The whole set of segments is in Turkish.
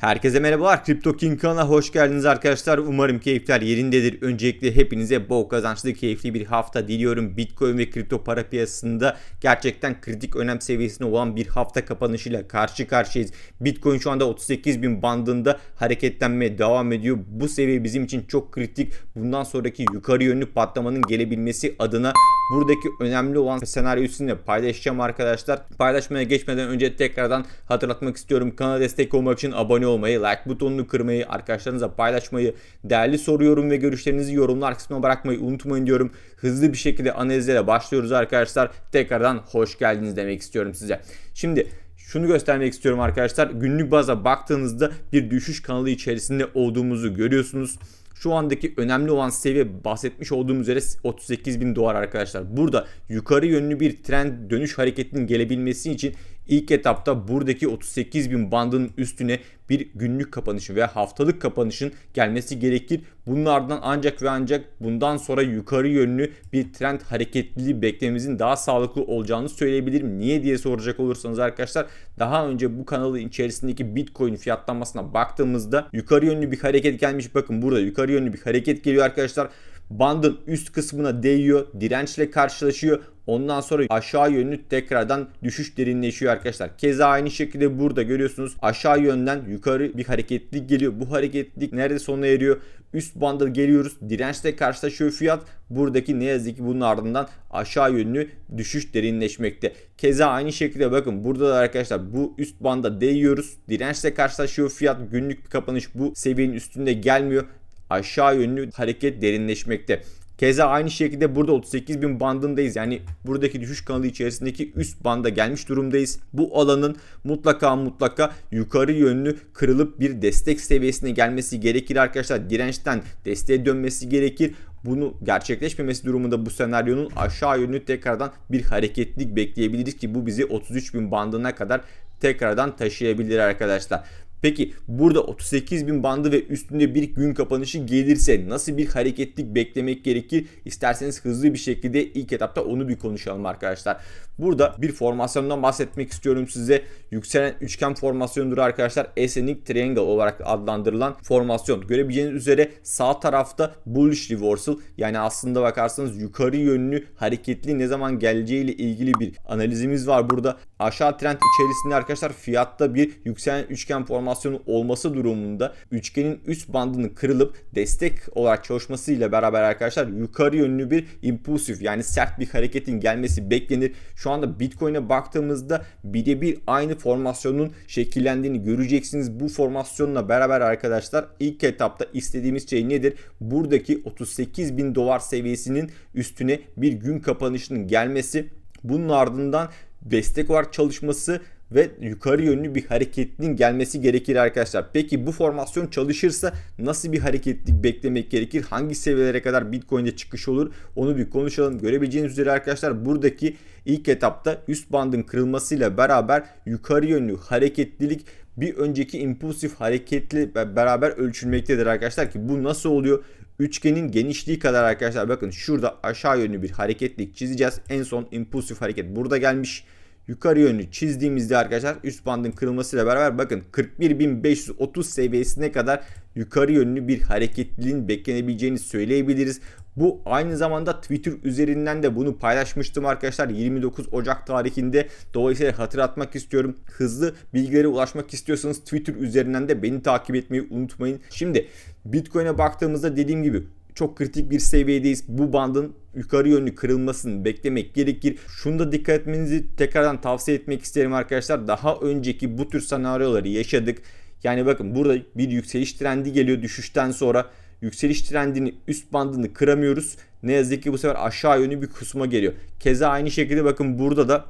Herkese merhabalar. Crypto King kanalına hoş geldiniz arkadaşlar. Umarım keyifler yerindedir. Öncelikle hepinize bol kazançlı, keyifli bir hafta diliyorum. Bitcoin ve kripto para piyasasında gerçekten kritik önem seviyesinde olan bir hafta kapanışıyla karşı karşıyayız. Bitcoin şu anda 38 bin bandında hareketlenmeye devam ediyor. Bu seviye bizim için çok kritik. Bundan sonraki yukarı yönlü patlamanın gelebilmesi adına buradaki önemli olan senaryoyu sizinle paylaşacağım arkadaşlar. Paylaşmaya geçmeden önce tekrardan hatırlatmak istiyorum. Kanala destek olmak için abone olmayı, like butonunu kırmayı, arkadaşlarınızla paylaşmayı, değerli soru yorum ve görüşlerinizi yorumlar kısmına bırakmayı unutmayın diyorum. Hızlı bir şekilde analizlere başlıyoruz arkadaşlar. Tekrardan hoş geldiniz demek istiyorum size. Şimdi şunu göstermek istiyorum arkadaşlar. Günlük baza baktığınızda bir düşüş kanalı içerisinde olduğumuzu görüyorsunuz. Şu andaki önemli olan seviye bahsetmiş olduğum üzere 38 bin dolar arkadaşlar. Burada yukarı yönlü bir trend dönüş hareketinin gelebilmesi için ilk etapta buradaki 38 bin bandının üstüne bir günlük kapanışın veya haftalık kapanışın gelmesi gerekir. Bunlardan ancak ve ancak bundan sonra yukarı yönlü bir trend hareketliliği beklememizin daha sağlıklı olacağını söyleyebilirim. Niye diye soracak olursanız arkadaşlar daha önce bu kanalın içerisindeki Bitcoin fiyatlanmasına baktığımızda yukarı yönlü bir hareket gelmiş. Bakın burada yukarı yönlü bir hareket geliyor arkadaşlar bandın üst kısmına değiyor, dirençle karşılaşıyor. Ondan sonra aşağı yönlü tekrardan düşüş derinleşiyor arkadaşlar. Keza aynı şekilde burada görüyorsunuz aşağı yönden yukarı bir hareketlilik geliyor. Bu hareketlilik nerede sona eriyor? Üst banda geliyoruz. Dirençle karşılaşıyor fiyat. Buradaki ne yazık ki bunun ardından aşağı yönlü düşüş derinleşmekte. Keza aynı şekilde bakın burada da arkadaşlar bu üst banda değiyoruz. Dirençle karşılaşıyor fiyat. Günlük bir kapanış bu seviyenin üstünde gelmiyor aşağı yönlü hareket derinleşmekte. Keza aynı şekilde burada 38 bin bandındayız. Yani buradaki düşüş kanalı içerisindeki üst banda gelmiş durumdayız. Bu alanın mutlaka mutlaka yukarı yönlü kırılıp bir destek seviyesine gelmesi gerekir arkadaşlar. Dirençten desteğe dönmesi gerekir. Bunu gerçekleşmemesi durumunda bu senaryonun aşağı yönlü tekrardan bir hareketlik bekleyebiliriz ki bu bizi 33 bin bandına kadar tekrardan taşıyabilir arkadaşlar. Peki burada 38 bin bandı ve üstünde bir gün kapanışı gelirse nasıl bir hareketlik beklemek gerekir? İsterseniz hızlı bir şekilde ilk etapta onu bir konuşalım arkadaşlar. Burada bir formasyondan bahsetmek istiyorum size. Yükselen üçgen formasyonudur arkadaşlar. Ascending Triangle olarak adlandırılan formasyon. Görebileceğiniz üzere sağ tarafta bullish reversal yani aslında bakarsanız yukarı yönlü hareketli ne zaman geleceği ile ilgili bir analizimiz var burada. Aşağı trend içerisinde arkadaşlar fiyatta bir yükselen üçgen formasyonu olması durumunda üçgenin üst bandının kırılıp destek olarak çalışmasıyla beraber arkadaşlar yukarı yönlü bir impulsif yani sert bir hareketin gelmesi beklenir. Şu anda Bitcoin'e baktığımızda birebir aynı formasyonun şekillendiğini göreceksiniz. Bu formasyonla beraber arkadaşlar ilk etapta istediğimiz şey nedir? Buradaki 38 bin dolar seviyesinin üstüne bir gün kapanışının gelmesi. Bunun ardından destek olarak çalışması ve yukarı yönlü bir hareketliğin gelmesi gerekir arkadaşlar. Peki bu formasyon çalışırsa nasıl bir hareketlik beklemek gerekir? Hangi seviyelere kadar Bitcoin'de çıkış olur? Onu bir konuşalım. Görebileceğiniz üzere arkadaşlar buradaki ilk etapta üst bandın kırılmasıyla beraber yukarı yönlü hareketlilik bir önceki impulsif hareketli beraber ölçülmektedir arkadaşlar ki bu nasıl oluyor? Üçgenin genişliği kadar arkadaşlar bakın şurada aşağı yönlü bir hareketlik çizeceğiz. En son impulsif hareket burada gelmiş yukarı yönlü çizdiğimizde arkadaşlar üst bandın kırılmasıyla beraber bakın 41.530 seviyesine kadar yukarı yönlü bir hareketliliğin beklenebileceğini söyleyebiliriz. Bu aynı zamanda Twitter üzerinden de bunu paylaşmıştım arkadaşlar 29 Ocak tarihinde. Dolayısıyla hatırlatmak istiyorum. Hızlı bilgilere ulaşmak istiyorsanız Twitter üzerinden de beni takip etmeyi unutmayın. Şimdi Bitcoin'e baktığımızda dediğim gibi çok kritik bir seviyedeyiz. Bu bandın yukarı yönlü kırılmasını beklemek gerekir. Şunu da dikkat etmenizi tekrardan tavsiye etmek isterim arkadaşlar. Daha önceki bu tür senaryoları yaşadık. Yani bakın burada bir yükseliş trendi geliyor düşüşten sonra. Yükseliş trendini üst bandını kıramıyoruz. Ne yazık ki bu sefer aşağı yönlü bir kusma geliyor. Keza aynı şekilde bakın burada da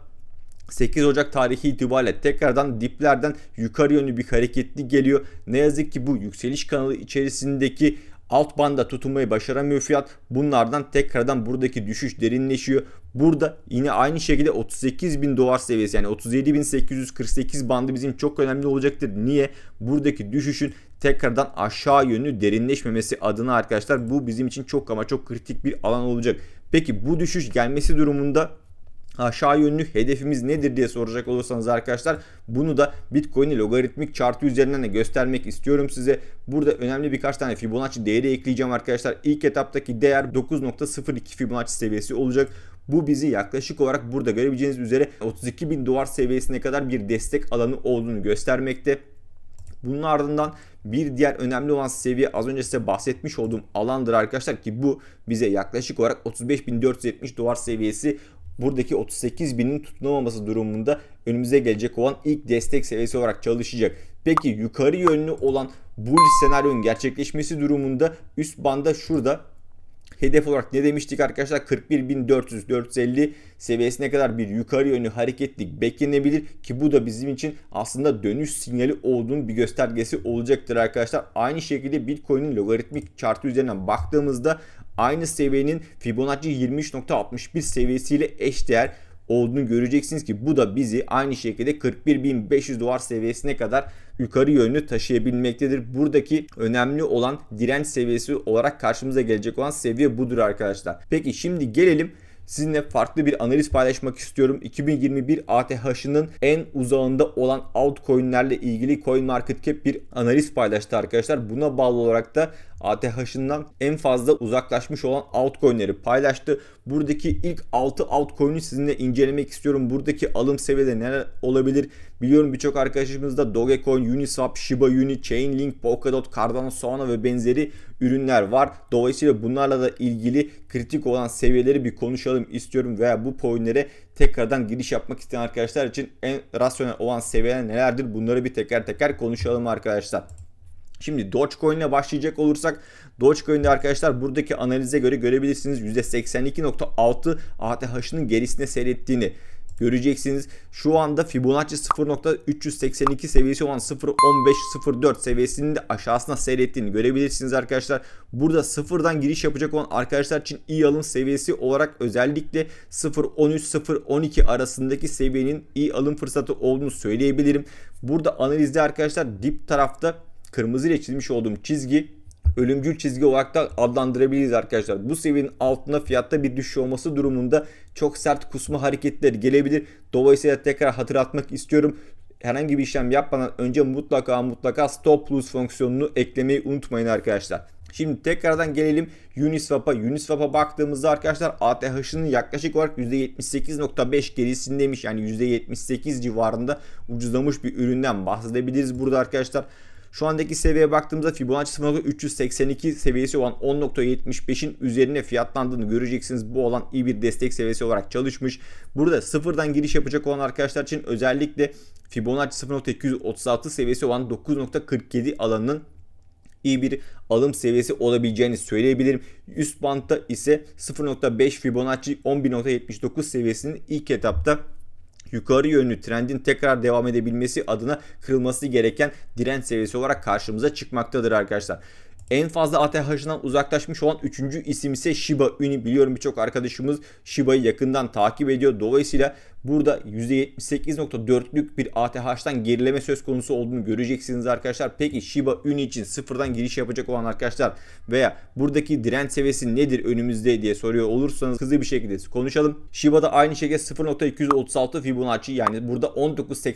8 Ocak tarihi itibariyle tekrardan diplerden yukarı yönlü bir hareketli geliyor. Ne yazık ki bu yükseliş kanalı içerisindeki alt banda tutunmayı başaramıyor fiyat. Bunlardan tekrardan buradaki düşüş derinleşiyor. Burada yine aynı şekilde 38 bin dolar seviyesi yani 37.848 bandı bizim çok önemli olacaktır. Niye? Buradaki düşüşün tekrardan aşağı yönlü derinleşmemesi adına arkadaşlar bu bizim için çok ama çok kritik bir alan olacak. Peki bu düşüş gelmesi durumunda aşağı yönlü hedefimiz nedir diye soracak olursanız arkadaşlar bunu da Bitcoin'i logaritmik chartı üzerinden de göstermek istiyorum size. Burada önemli birkaç tane Fibonacci değeri ekleyeceğim arkadaşlar. İlk etaptaki değer 9.02 Fibonacci seviyesi olacak. Bu bizi yaklaşık olarak burada görebileceğiniz üzere 32 bin dolar seviyesine kadar bir destek alanı olduğunu göstermekte. Bunun ardından bir diğer önemli olan seviye az önce size bahsetmiş olduğum alandır arkadaşlar ki bu bize yaklaşık olarak 35.470 dolar seviyesi buradaki 38 binin tutunamaması durumunda önümüze gelecek olan ilk destek seviyesi olarak çalışacak. Peki yukarı yönlü olan bu senaryonun gerçekleşmesi durumunda üst banda şurada Hedef olarak ne demiştik arkadaşlar? 41.400-450 seviyesine kadar bir yukarı yönlü hareketlik beklenebilir ki bu da bizim için aslında dönüş sinyali olduğunun bir göstergesi olacaktır arkadaşlar. Aynı şekilde Bitcoin'in logaritmik chartı üzerinden baktığımızda aynı seviyenin Fibonacci 23.61 seviyesiyle eşdeğer olduğunu göreceksiniz ki bu da bizi aynı şekilde 41.500 dolar seviyesine kadar yukarı yönlü taşıyabilmektedir. Buradaki önemli olan direnç seviyesi olarak karşımıza gelecek olan seviye budur arkadaşlar. Peki şimdi gelelim sizinle farklı bir analiz paylaşmak istiyorum. 2021 ATH'ının en uzağında olan altcoin'lerle ilgili CoinMarketCap bir analiz paylaştı arkadaşlar. Buna bağlı olarak da ATH'ından en fazla uzaklaşmış olan altcoin'leri paylaştı. Buradaki ilk 6 altcoin'i sizinle incelemek istiyorum. Buradaki alım seviyeleri neler olabilir? Biliyorum birçok arkadaşımız da Dogecoin, Uniswap, Shiba Inu, Chainlink, Polkadot, Cardano, Solana ve benzeri ürünler var. Dolayısıyla bunlarla da ilgili kritik olan seviyeleri bir konuşalım istiyorum veya bu coinlere tekrardan giriş yapmak isteyen arkadaşlar için en rasyonel olan seviyeler nelerdir? Bunları bir teker teker konuşalım arkadaşlar. Şimdi Dogecoin ile başlayacak olursak Dogecoin'de arkadaşlar buradaki analize göre görebilirsiniz %82.6 ATH'ının gerisine seyrettiğini göreceksiniz. Şu anda Fibonacci 0.382 seviyesi olan 0.15-0.4 seviyesinin de aşağısına seyrettiğini görebilirsiniz arkadaşlar. Burada sıfırdan giriş yapacak olan arkadaşlar için iyi alım seviyesi olarak özellikle 0.13-0.12 arasındaki seviyenin iyi alım fırsatı olduğunu söyleyebilirim. Burada analizde arkadaşlar dip tarafta kırmızı ile çizmiş olduğum çizgi ölümcül çizgi olarak da adlandırabiliriz arkadaşlar. Bu seviyenin altında fiyatta bir düşüş olması durumunda çok sert kusma hareketleri gelebilir. Dolayısıyla tekrar hatırlatmak istiyorum. Herhangi bir işlem yapmadan önce mutlaka mutlaka stop loss fonksiyonunu eklemeyi unutmayın arkadaşlar. Şimdi tekrardan gelelim Uniswap'a. Uniswap'a baktığımızda arkadaşlar ATH'ının yaklaşık olarak %78.5 gerisindeymiş. Yani %78 civarında ucuzlamış bir üründen bahsedebiliriz burada arkadaşlar. Şu andaki seviyeye baktığımızda Fibonacci 0.382 seviyesi olan 10.75'in üzerine fiyatlandığını göreceksiniz. Bu olan iyi bir destek seviyesi olarak çalışmış. Burada sıfırdan giriş yapacak olan arkadaşlar için özellikle Fibonacci 0.236 seviyesi olan 9.47 alanının iyi bir alım seviyesi olabileceğini söyleyebilirim. Üst bantta ise 0.5 Fibonacci 11.79 seviyesinin ilk etapta yukarı yönlü trendin tekrar devam edebilmesi adına kırılması gereken direnç seviyesi olarak karşımıza çıkmaktadır arkadaşlar. En fazla ATH'ından uzaklaşmış olan üçüncü isim ise Shiba Inu. Biliyorum birçok arkadaşımız Shiba'yı yakından takip ediyor. Dolayısıyla burada %78.4'lük bir ATH'dan gerileme söz konusu olduğunu göreceksiniz arkadaşlar. Peki Shiba Inu için sıfırdan giriş yapacak olan arkadaşlar veya buradaki direnç seviyesi nedir önümüzde diye soruyor olursanız hızlı bir şekilde konuşalım. Shiba'da aynı şekilde 0.236 Fibonacci yani burada 19.85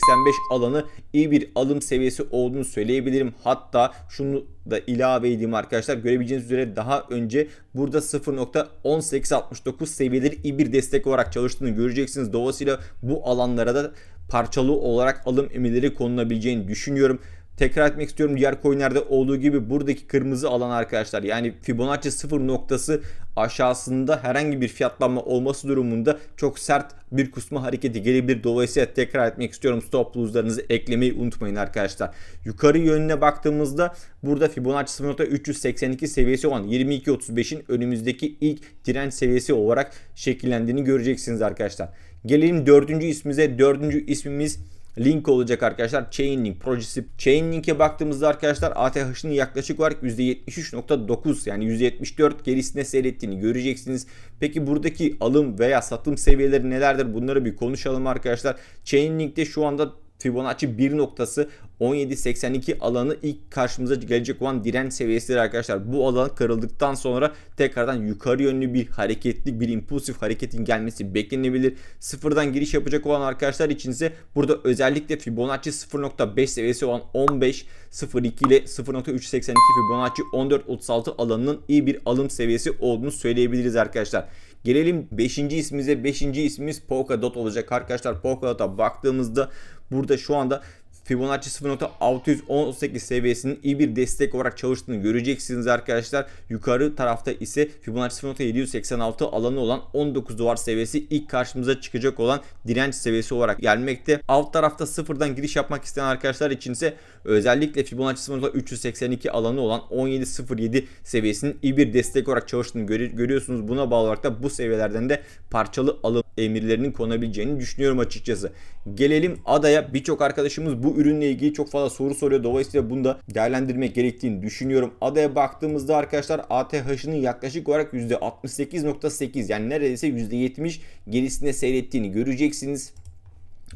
alanı iyi bir alım seviyesi olduğunu söyleyebilirim. Hatta şunu da ilave edeyim arkadaşlar. Görebileceğiniz üzere daha önce burada 0.1869 seviyeleri iyi bir destek olarak çalıştığını göreceksiniz. Dolayısıyla bu alanlara da parçalı olarak alım emirleri konulabileceğini düşünüyorum. Tekrar etmek istiyorum diğer coinlerde olduğu gibi buradaki kırmızı alan arkadaşlar yani Fibonacci sıfır noktası aşağısında herhangi bir fiyatlanma olması durumunda çok sert bir kusma hareketi gelebilir. Dolayısıyla tekrar etmek istiyorum stop loss'larınızı eklemeyi unutmayın arkadaşlar. Yukarı yönüne baktığımızda burada Fibonacci 0.382 seviyesi olan 22.35'in önümüzdeki ilk direnç seviyesi olarak şekillendiğini göreceksiniz arkadaşlar. Gelelim dördüncü ismimize. Dördüncü ismimiz link olacak arkadaşlar. Chainlink projesi. Chainlink'e baktığımızda arkadaşlar ATH'nin yaklaşık olarak %73.9 yani %74 gerisine seyrettiğini göreceksiniz. Peki buradaki alım veya satım seviyeleri nelerdir? Bunları bir konuşalım arkadaşlar. Chainlink'te şu anda Fibonacci 1 noktası 17.82 alanı ilk karşımıza gelecek olan direnç seviyesidir arkadaşlar. Bu alan kırıldıktan sonra tekrardan yukarı yönlü bir hareketli bir impulsif hareketin gelmesi beklenebilir. Sıfırdan giriş yapacak olan arkadaşlar için ise burada özellikle Fibonacci 0.5 seviyesi olan 15 02 ile 0.382 Fibonacci 14.36 alanının iyi bir alım seviyesi olduğunu söyleyebiliriz arkadaşlar. Gelelim 5. ismimize. 5. ismimiz Polkadot olacak arkadaşlar. Polkadot'a baktığımızda burada şu anda Fibonacci 0.618 seviyesinin iyi bir destek olarak çalıştığını göreceksiniz arkadaşlar. Yukarı tarafta ise Fibonacci 0.786 alanı olan 19 dolar seviyesi ilk karşımıza çıkacak olan direnç seviyesi olarak gelmekte. Alt tarafta sıfırdan giriş yapmak isteyen arkadaşlar için ise özellikle Fibonacci 0.382 alanı olan 17.07 seviyesinin iyi bir destek olarak çalıştığını görüyorsunuz. Buna bağlı olarak da bu seviyelerden de parçalı alım emirlerinin konabileceğini düşünüyorum açıkçası. Gelelim adaya. Birçok arkadaşımız bu ürünle ilgili çok fazla soru soruyor. Dolayısıyla bunu da değerlendirmek gerektiğini düşünüyorum. Adaya baktığımızda arkadaşlar ATH'ının yaklaşık olarak %68.8 yani neredeyse %70 gerisinde seyrettiğini göreceksiniz.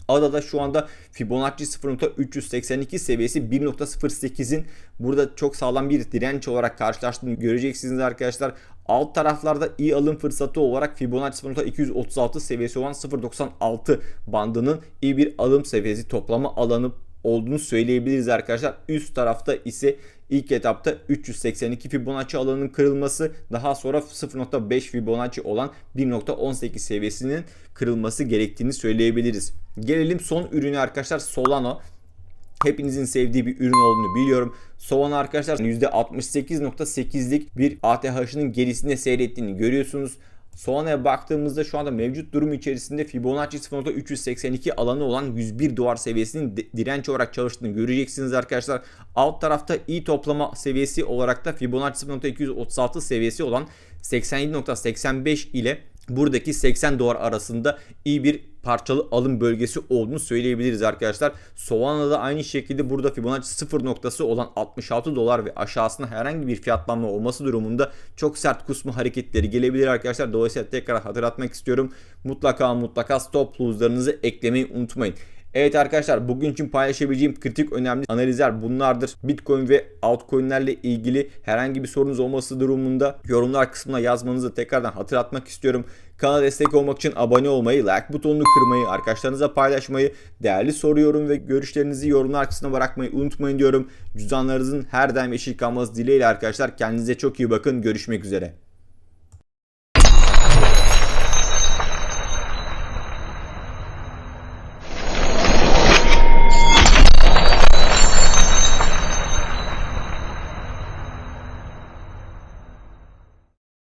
Adada şu anda Fibonacci 0.382 seviyesi 1.08'in burada çok sağlam bir direnç olarak karşılaştığını göreceksiniz arkadaşlar. Alt taraflarda iyi alım fırsatı olarak Fibonacci 0.236 seviyesi olan 0.96 bandının iyi bir alım seviyesi toplama alanı olduğunu söyleyebiliriz arkadaşlar. Üst tarafta ise ilk etapta 382 Fibonacci alanının kırılması daha sonra 0.5 Fibonacci olan 1.18 seviyesinin kırılması gerektiğini söyleyebiliriz. Gelelim son ürünü arkadaşlar Solano. Hepinizin sevdiği bir ürün olduğunu biliyorum. Solana arkadaşlar %68.8'lik bir ATH'ının gerisinde seyrettiğini görüyorsunuz. Solana'ya baktığımızda şu anda mevcut durum içerisinde Fibonacci 0.382 alanı olan 101 dolar seviyesinin direnç olarak çalıştığını göreceksiniz arkadaşlar. Alt tarafta iyi toplama seviyesi olarak da Fibonacci 0.236 seviyesi olan 87.85 ile buradaki 80 dolar arasında iyi bir parçalı alım bölgesi olduğunu söyleyebiliriz arkadaşlar. Solana'da aynı şekilde burada Fibonacci 0 noktası olan 66 dolar ve aşağısına herhangi bir fiyatlanma olması durumunda çok sert kusma hareketleri gelebilir arkadaşlar. Dolayısıyla tekrar hatırlatmak istiyorum. Mutlaka mutlaka stop loss'larınızı eklemeyi unutmayın. Evet arkadaşlar bugün için paylaşabileceğim kritik önemli analizler bunlardır. Bitcoin ve altcoin'lerle ilgili herhangi bir sorunuz olması durumunda yorumlar kısmına yazmanızı tekrardan hatırlatmak istiyorum. Kanala destek olmak için abone olmayı, like butonunu kırmayı, arkadaşlarınıza paylaşmayı, değerli soru yorum ve görüşlerinizi yorumlar kısmına bırakmayı unutmayın diyorum. Cüzdanlarınızın her daim yeşil kalması dileğiyle arkadaşlar. Kendinize çok iyi bakın. Görüşmek üzere.